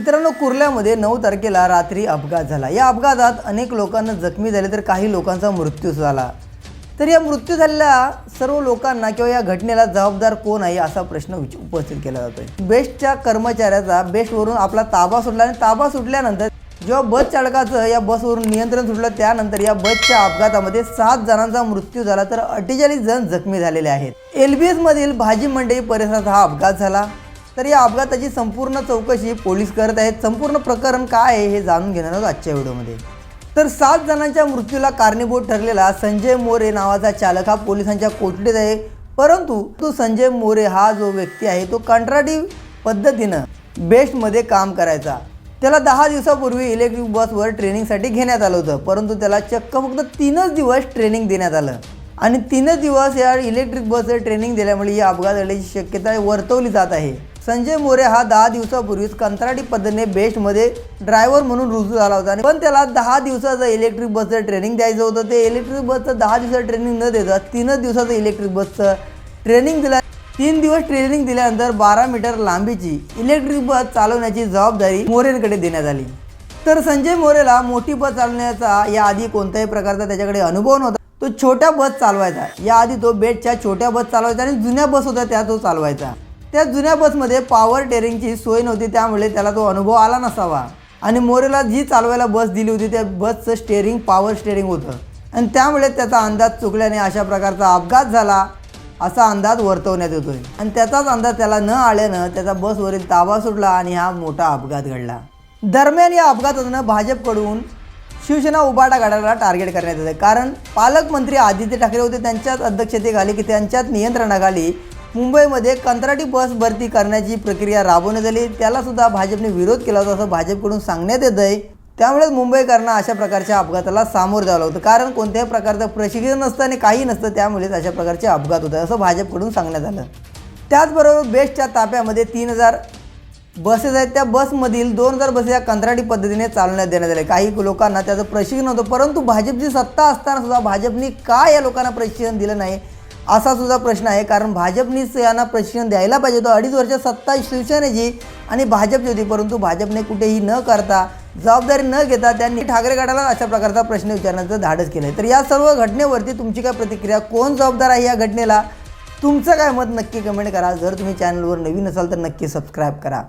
मित्रांनो कुर्ल्यामध्ये नऊ तारखेला रात्री अपघात झाला. या अपघातात अनेक लोकांना जखमी झाले तर काही लोकांचा मृत्यू झाला. तर या मृत्यू झालेल्या सर्व लोकांना किंवा या घटनेला जबाबदार कोण आहे असा प्रश्न विच- उपस्थित केला जातोय. बेस्टच्या कर्मचाऱ्याचा बेस्टवरून आपला ताबा सुटला आणि ताबा सुटल्यानंतर जेव्हा बस चालकाचं या बसवरून नियंत्रण सुटलं त्यानंतर या बसच्या अपघातामध्ये सात जणांचा मृत्यू झाला तर अठ्ठेचाळीस जण जखमी झालेले आहेत. एल बी एसमधील भाजी मंडई परिसरात हा अपघात झाला. तर या अपघाताची संपूर्ण चौकशी पोलीस करत आहेत. संपूर्ण प्रकरण काय आहे हे जाणून घेणार आहोत आजच्या व्हिडिओमध्ये. तर सात जणांच्या मृत्यूला कारणीभूत ठरलेला संजय मोरे नावाचा चालक हा पोलिसांच्या कोठडीत आहे. परंतु तो संजय मोरे हा जो व्यक्ती आहे तो कंत्राटी पद्धतीनं बेस्टमध्ये काम करायचा. त्याला दहा दिवसापूर्वी इलेक्ट्रिक बसवर ट्रेनिंगसाठी घेण्यात आलं होतं. परंतु त्याला चक्क फक्त तीनच दिवस ट्रेनिंग देण्यात आलं. आणि तीनच दिवस या इलेक्ट्रिक बसवर ट्रेनिंग दिल्यामुळे या अपघात घडण्याची शक्यता वर्तवली जात आहे. संजय मोरे हा दहा दिवसापूर्वीच कंत्राटी पद्धतीने बेस्टमध्ये ड्रायव्हर म्हणून रुजू झाला होता आणि पण त्याला दहा दिवसाचं इलेक्ट्रिक बसचं ट्रेनिंग द्यायचं होतं. ते इलेक्ट्रिक बसचं दहा दिवसाचं ट्रेनिंग न देता तीनच दिवसाचं इलेक्ट्रिक बसचं ट्रेनिंग दिलं. तीन दिवस ट्रेनिंग दिल्यानंतर बारा मीटर लांबीची इलेक्ट्रिक बस चालवण्याची जबाबदारी मोरेंकडे देण्यात आली. तर संजय मोरेला मोठी बस चालवण्याचा याआधी कोणत्याही प्रकारचा त्याच्याकडे अनुभव नव्हता. तो छोट्या बस चालवायचा. याआधी तो बेटच्या छोट्या बस चालवायचा आणि जुन्या बस होत्या त्या तो चालवायचा. त्या जुन्या बसमध्ये पॉवर टेरिंगची सोय नव्हती त्यामुळे त्याला तो अनुभव आला नसावा. आणि मोरेला जी चालवायला बस दिली होती त्या बसचं स्टेअरिंग पॉवर स्टेअरिंग होतं. आणि त्यामुळे त्याचा अंदाज चुकल्याने अशा प्रकारचा अपघात झाला असा अंदाज वर्तवण्यात येतोय. आणि त्याचाच अंदाज त्याला न आल्यानं त्याचा बसवरील ताबा सुटला आणि हा मोठा अपघात घडला. दरम्यान या अपघातानं भाजपकडून शिवसेना उभाटा काढायला टार्गेट करण्यात येतं कारण पालकमंत्री आदित्य ठाकरे होते त्यांच्याच अध्यक्षतेखाली की त्यांच्याच नियंत्रणाखाली मुंबईमध्ये कंत्राटी बस भरती करण्याची प्रक्रिया राबवण्यात आली. त्याला सुद्धा भाजपने विरोध केला होता असं भाजपकडून सांगण्यात येत आहे. त्यामुळेच मुंबईकरांना अशा प्रकारच्या अपघाताला सामोरं जावं लागतं कारण कोणत्याही प्रकारचं प्रशिक्षण नसतं आणि काही नसतं त्यामुळेच अशा प्रकारचे अपघात होतात असं भाजपकडून सांगण्यात आलं. त्याचबरोबर बेस्टच्या ताफ्यामध्ये तीन हजार बसेस आहेत. त्या बसमधील दोन हजार बसेस या कंत्राटी पद्धतीने चालवण्यात देण्यात आले. काही लोकांना त्याचं प्रशिक्षण होतं परंतु भाजपची सत्ता असताना सुद्धा भाजपनी का या लोकांना प्रशिक्षण दिलं नाही? असा सुद्धा प्रश्न आहे कारण भाजपनीच यांना प्रशिक्षण द्यायला पाहिजे होतं. अडीच वर्ष सत्ता शिवसेनेची आणि भाजपची होती परंतु भाजपने कुठेही न करता जबाबदारी न घेता त्यांनी ठाकरे गटाला अशा प्रकारचा प्रश्न विचारण्याचं धाडस केलं तर या सर्व घटनेवरती तुमची काय प्रतिक्रिया कोण जबाबदार आहे या घटनेला? तुमचं काय मत नक्की कमेंट करा. जर तुम्ही चॅनलवर नवीन असाल तर नक्की सबस्क्राईब करा.